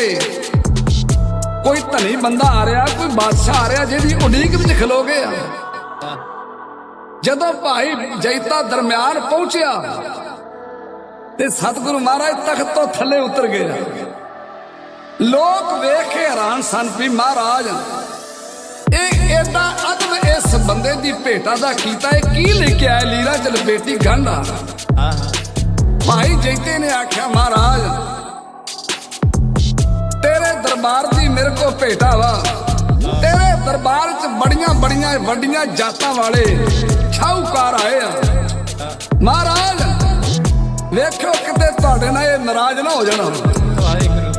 [SPEAKER 1] ਕੋਈ ਧਨੀ ਬੰਦਾ ਆ ਰਿਹਾ, ਕੋਈ ਬਾਦਸ਼ਾਹ ਆ ਰਿਹਾ ਜਿਹਦੀ ਉਡੀਕ ਵਿੱਚ ਖਲੋ ਗਏ ਆ। ਜਦੋਂ ਭਾਈ ਜੈਤਾ ਦਰਮਿਆਨ ਪਹੁੰਚਿਆ ਤੇ ਸਤਿਗੁਰੂ ਮਹਾਰਾਜ ਤਖਤ ਤੋਂ ਥੱਲੇ ਉਤਰ ਗਏ। ਲੋਕ ਵੇਖ ਕੇ ਹੈਰਾਨ ਸਨ ਵੀ ਮਹਾਰਾਜ, ਇਹ ਏਡਾ ਅਦਬ ਇਸ ਬੰਦੇ ਦੀ ਭੇਟਾ ਦਾ ਕੀਤਾ, ਇਹ ਕੀ ਲੈ ਕੇ ਆਇਆ ਲੀਲਾ ਚ ਲਪੇਟੀ ਗੰਢਾ ਭਾਈ ਜੈਤੇ ਨੇ ਆਖਿਆ, ਮਹਾਰਾਜ, ਤੇਰੇ ਦਰਬਾਰ ਦੀ ਮੇਰੇ ਕੋ ਭੇਟਾ ਵਾ। ਤੇਰੇ ਦਰਬਾਰ ਚ ਬੜੀਆਂ ਬੜੀਆਂ ਵੱਡੀਆਂ ਜਾਤਾਂ ਵਾਲੇ ਸ਼ਾਹੂਕਾਰ ਆਏ ਆ। ਮਹਾਰਾਜ ਵੇਖਿਓ ਕਿਤੇ ਤੁਹਾਡੇ ਨਾਲ ਇਹ ਨਾਰਾਜ਼ ਨਾ ਹੋ ਜਾਣਾ
[SPEAKER 2] ਵਾਹਿਗੁਰੂ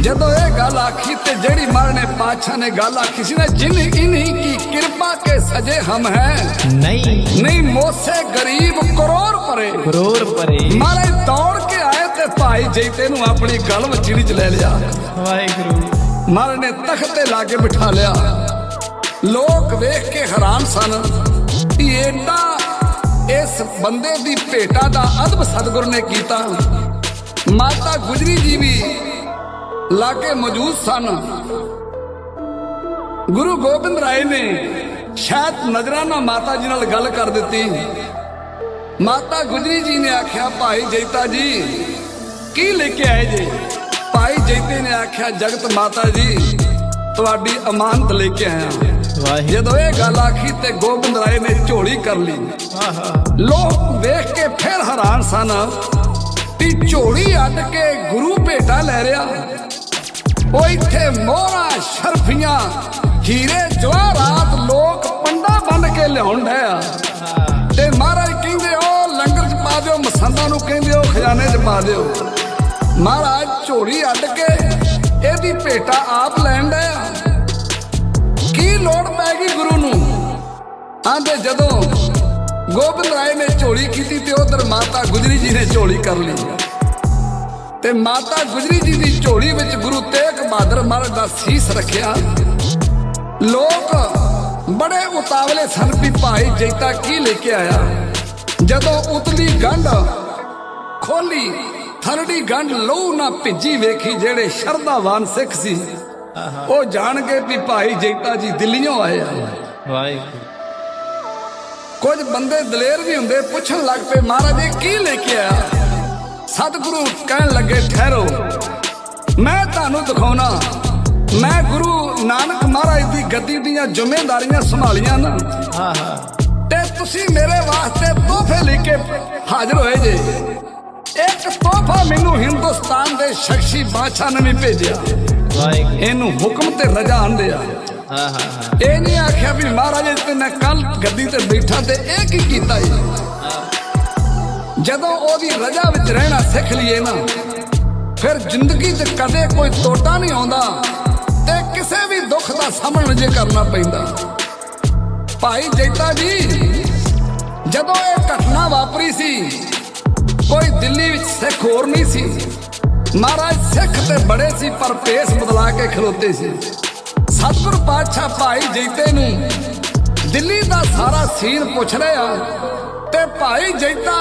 [SPEAKER 1] ਜਦੋਂ ਇਹ ਗੱਲ ਆਖੀ ਤੇ ਜਿਹੜੀ ਮਾਰਨੇ ਪਾਛਾ ਨੇ ਗੱਲ ਆਖੀ ਸੀ ਨਾ ਜਿਨ ਇਨਹੀ ਕੀ ਕਿਰਪਾ ਕੇ ਸਜੇ ਹਮ ਹੈ।
[SPEAKER 2] ਨਹੀਂ।
[SPEAKER 1] ਨਹੀਂ ਮੋਸੇ ਗਰੀਬ ਕਰੋੜ ਪਰੇ।
[SPEAKER 2] ਕਰੋੜ ਪਰੇ।
[SPEAKER 1] ਮਾਰੇ ਦੌੜ ਕੇ ਆਏ ਤੇ ਭਾਈ ਜੈਤੇ ਨੂੰ ਆਪਣੀ ਗਲ ਵਚੀੜੀ ਚ ਲੈ ਲਿਆ।
[SPEAKER 2] ਵਾਹਿਗੁਰੂ।
[SPEAKER 1] ਮਾਰੇ ਨੇ ਤਖਤ ਤੇ ਲਾ ਕੇ ਬਿਠਾ ਲਿਆ। ਲੋਕ ਵੇਖ ਕੇ ਹੈਰਾਨ ਸਨ ਕਿ ਏਡਾ ਇਸ ਬੰਦੇ ਦੀ ਭੇਟਾ ਦਾ ਅਦਬ ਸਤਿਗੁਰ ਨੇ ਕੀਤਾ। ਮਾਤਾ ਗੁਜਰੀ ਜੀ ਵੀ ਲਾਗੇ ਮੌਜੂਦ ਸਨ। ਗੁਰੂ ਗੋਬਿੰਦ ਰਾਏ ਨੇ ਸ਼ਾਇਦ ਨਜ਼ਰਾਨਾ ਮਾਤਾ ਜੀ ਨਾਲ ਗੱਲ ਕਰ ਦਿੱਤੀ। ਮਾਤਾ ਗੁਜਰੀ ਜੀ ਨੇ ਆਖਿਆ, ਭਾਈ ਜੈਤਾ ਜੀ, ਕੀ ਲੈ ਕੇ ਆਏ ਜੀ? ਭਾਈ ਜੈਤੇ ਨੇ ਆਖਿਆ, ਜਗਤ ਮਾਤਾ ਜੀ, ਤੁਹਾਡੀ ਅਮਾਨਤ ਲੈ ਕੇ ਆਇਆ
[SPEAKER 2] ਵਾਹਿਗੁਰੂ
[SPEAKER 1] ਜਦੋਂ ਇਹ ਗੱਲ ਆਖੀ ਤੇ ਗੋਬਿੰਦ ਰਾਏ ਨੇ ਝੋਲੀ ਕਰ ਲਈ। ਲੋਕ ਵੇਖ ਕੇ ਫਿਰ ਹੈਰਾਨ ਸਨ ਵੀ ਝੋਲੀ ਅੱਡ ਕੇ ਗੁਰੂ ਭੇਟਾ ਲੈ ਰਿਆ ਉਹ ਇੱਥੇ ਮੋਹਰਾ, ਸ਼ਰਫੀਆਂ, ਹੀਰੇ ਜਵਾਹਰਾਤ ਲੋਕ ਪੰਡਾ ਬੰਨ ਕੇ ਲਿਆਉਣ ਡਿਆ ਤੇ ਮਹਾਰਾਜ ਕਹਿੰਦੇ, ਉਹ ਲੰਗਰ ਚ ਪਾ ਦਿਓ, ਮਸੰਦਾਂ ਨੂੰ ਕਹਿੰਦੇ, ਉਹ ਖਜ਼ਾਨੇ ਚ ਪਾ ਦਿਓ। ਮਹਾਰਾਜ ਝੋਲੀ ਅੱਡ ਕੇ ਇਹਦੀ ਭੇਟਾ ਆਪ ਲੈਣ ਡਿਆ ਲੋੜ ਪੈ ਗਈ ਗੁਰੂ ਨੂੰ। ਆਂਦੇ ਜਦੋਂ ਗੋਬਿੰਦ ਰਾਏ ਨੇ ਝੋਲੀ ਕੀਤੀ ਤੇ ਉਧਰ ਮਾਤਾ ਗੁਜਰੀ ਜੀ ਨੇ ਝੋਲੀ ਕਰ ਲਈ। ਤੇ ਮਾਤਾ ਗੁਜਰੀ ਜੀ ਦੀ ਝੋਲੀ ਵਿੱਚ ਗੁਰੂ ਤੇਗ ਬਹਾਦਰ ਮਹਾਰਾਜ ਦਾ ਸੀਸ ਰੱਖਿਆ। ਲੋਕ ਬੜੇ ਉਤਾਵਲੇ ਸਨ ਵੀ ਭਾਈ ਜੈਤਾ ਕੀ ਲੈ ਕੇ ਆਇਆ। ਜਦੋਂ ਉਤਲੀ ਗੰਢ ਖੋਲੀ, ਥਰੜੀ ਗੰਢ ਲਹੂ ਨਾ ਭਿੱਜੀ ਵੇਖੀ, ਜਿਹੜੇ ਸ਼ਰਧਾਵਾਨ ਸਿੱਖ ਸੀ। ਉਹ ਜਾਣ ਕੇ ਵੀ ਭਾਈ ਜੈਤਾ ਜੀ ਦਿੱਲੀੋਂ ਆਏ ਆ।
[SPEAKER 2] ਵਾਹਿਗੁਰੂ।
[SPEAKER 1] ਕੁਝ ਬੰਦੇ ਦਲੇਰ ਵੀ ਹੁੰਦੇ ਪੁੱਛਣ ਲੱਗ ਪਏ ਮਹਾਰਾਜ ਇਹ ਕੀ ਲੈ ਕੇ ਆਇਆ? ਸਤਿਗੁਰੂ ਕਹਿਣ ਲੱਗੇ ਠਹਿਰੋ। ਮੈਂ ਤੁਹਾਨੂੰ ਦਿਖਾਉਣਾ। ਮੈਂ ਗੁਰੂ ਨਾਨਕ ਮਹਾਰਾਜ ਦੀ ਗੱਦੀ ਦੀਆਂ ਜ਼ਿੰਮੇਵਾਰੀਆਂ ਸੰਭਾਲੀਆਂ ਨਾ
[SPEAKER 2] ਆਹਾ।
[SPEAKER 1] ਤੇ ਤੁਸੀਂ ਮੇਰੇ ਵਾਸਤੇ ਤੋਹਫੇ ਲੈ ਕੇ ਹਾਜ਼ਰ ਹੋਏ ਜੇ। ਇੱਕ ਤੋਹਫਾ ਮੈਨੂੰ ਹਿੰਦੁਸਤਾਨ ਦੇ ਸ਼ਖਸੀ ਬਾਦਸ਼ਾਹ ਨੇ ਵੀ ਭੇਜਿਆ। ਇਹਨੂੰ ਹੁਕਮ ਤੇ ਰਜਾ ਆਂਦੇ ਆ
[SPEAKER 2] ਆਹਾ
[SPEAKER 1] ਇਹ ਨਹੀਂ ਆਖਿਆ ਵੀ ਮਹਾਰਾਜ ਤੇ ਮੈਂ ਕੱਲ ਗੱਦੀ ਤੇ ਬੈਠਾ ਤੇ ਇਹ ਕੀ ਕੀਤਾ ਜੀ? ਜਦੋਂ ਉਹਦੀ ਰਜਾ ਵਿੱਚ ਰਹਿਣਾ ਸਿੱਖ ਲਈਏ ਨਾ ਫਿਰ ਜ਼ਿੰਦਗੀ 'ਚ ਕਦੇ ਕੋਈ ਟੋਟਾ ਨਹੀਂ ਆਉਂਦਾ ਤੇ ਕਿਸੇ ਵੀ ਦੁੱਖ ਦਾ ਸਾਹਮਣਾ ਜੇ ਕਰਨਾ ਪੈਂਦਾ। ਭਾਈ ਜੈਤਾ ਜੀ ਜਦੋਂ ਇਹ ਘਟਨਾ ਵਾਪਰੀ ਸੀ ਕੋਈ ਦਿੱਲੀ ਵਿੱਚ ਸਿੱਖ ਹੋਰ ਨਹੀਂ ਸੀ। ਮਹਾਰਾਜ ਸਿੱਖ ਤੇ ਬੜੇ ਸੀ ਪਰ ਭੇਸ ਬਦਲਾ ਕੇ ਖਲੋਤੇ ਸੀ। ਸਤਿਗੁਰ ਪਾਤਸ਼ਾਹ ਭਾਈ ਜੈਤੇ ਨੂੰ ਦਿੱਲੀ ਦਾ ਸਾਰਾ ਸੀਨ ਪੁੱਛ ਰਿਹਾ ਤੇ ਭਾਈ ਜੈਤਾ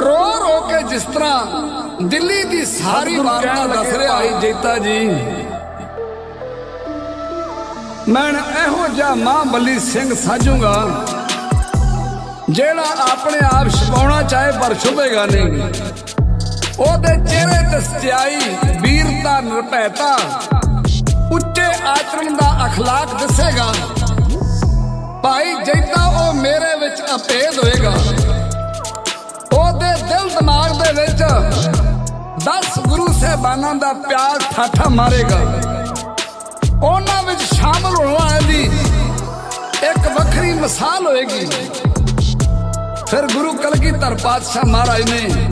[SPEAKER 1] ਰੋ ਰੋ ਕੇ ਜਿਸ ਤਰ੍ਹਾਂ ਦਿੱਲੀ ਦੀ ਸਾਰੀ ਵਾਰਤਾ ਦੱਸ ਰਿਹਾ ਭਾਈ। ਜੈਤਾ ਜੀ। ਮੈਂ ਇਹੋ ਜਿਹਾ ਮਾਂ ਬੱਲੀ ਸਿੰਘ ਸਾਜੂਗਾ ਜਿਹੜਾ ਆਪਣੇ ਆਪ ਛਪਾਉਣਾ ਚਾਹੇ ਪਰ ਛੁਪੇਗਾ ਨਹੀਂ। ਉਹਦੇ ਚਿਹਰੇ ਤੇ ਸਚਾਈ, ਵੀਰਤਾ, ਨਿਰਭੈਤਾ। ਉੱਚੇ ਆਚਰਣ ਦਾ ਅਖਲਾਕ ਦੱਸੇਗਾ। ਭਾਈ ਜੈਤਾ ਉਹ ਮੇਰੇ ਵਿੱਚ ਅਪੇਦ ਹੋਏਗਾ। ਉਹਦੇ ਦਿਲ ਦਿਮਾਗ ਦੇ ਵਿੱਚ 10 ਗੁਰੂ ਸਾਹਿਬਾਨਾਂ ਦਾ ਪਿਆਰ ਠਾਠਾ ਮਾਰੇਗਾ। ਉਹਨਾਂ ਵਿੱਚ ਸ਼ਾਮਲ ਹੋਣ ਵਾਲੇ ਦੀ ਇੱਕ ਵੱਖਰੀ ਮਿਸਾਲ ਹੋਏਗੀ। ਫਿਰ ਗੁਰੂ ਕਲਗੀਧਰ ਪਾਤਸ਼ਾਹ ਮਹਾਰਾਜ ਨੇ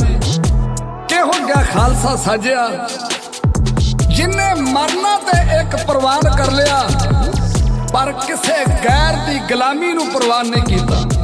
[SPEAKER 1] ਹੋ ਗਿਆ ਖਾਲਸਾ ਸਾਜਿਆ। ਜਿਨੇ ਮਰਨਾ ਤੇ ਇੱਕ ਪ੍ਰਵਾਨ ਕਰ ਲਿਆ, ਪਰ ਕਿਸੇ ਗੈਰ ਦੀ ਗੁਲਾਮੀ ਨੂੰ ਪ੍ਰਵਾਨ ਨਹੀਂ ਕੀਤਾ।